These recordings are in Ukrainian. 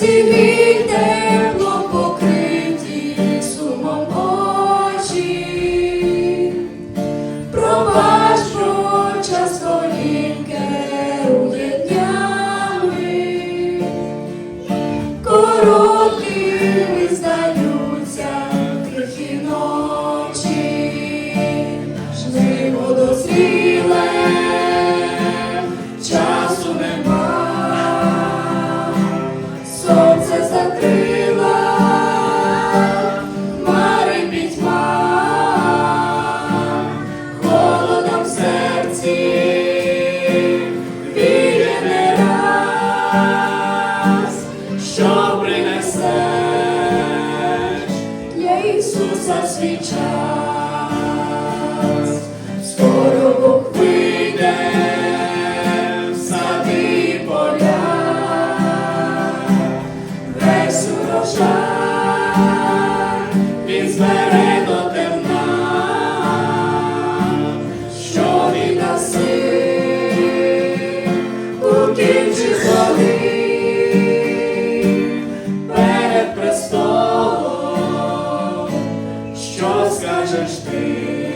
se me der. Свій час, скоро Бог вийде в сади поля, весь урожай він збере до темна, що віддаси у кінці зори скажеш ти?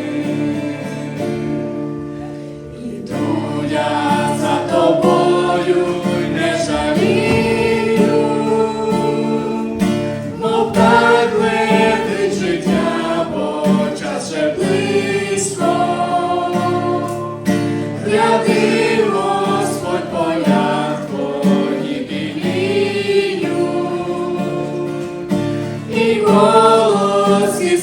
За тобою, не жалію, мов так життя, бо час близько. Гляди, Господь, поля твої голос і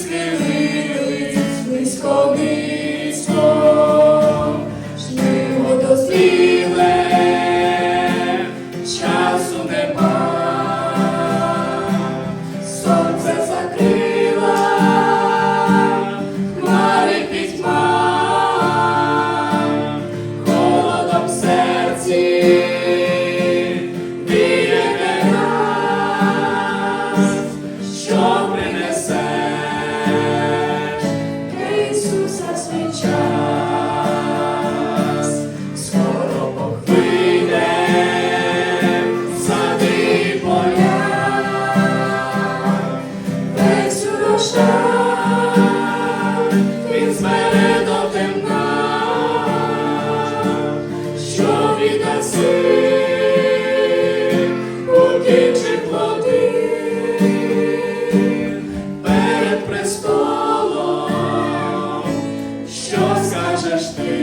урожай він збере до темна, що віддаси у кінчі плоди перед престолом, що скажеш ти?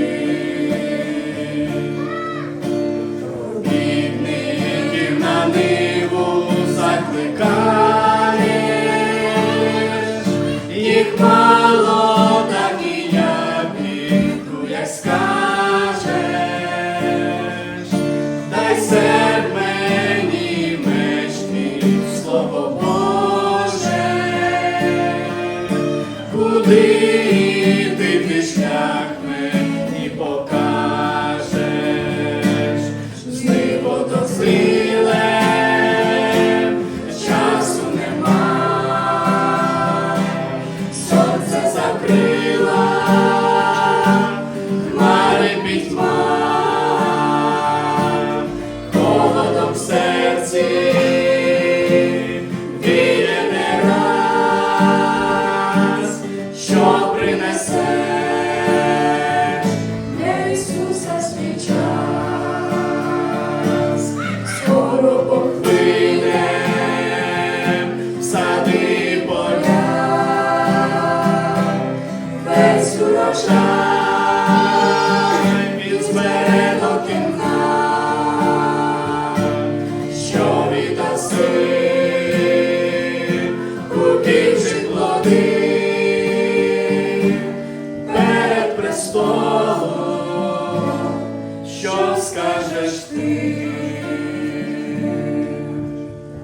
Пошай під зберегом нам, що віддаси у більших плоди перед престолом, що скажеш ти.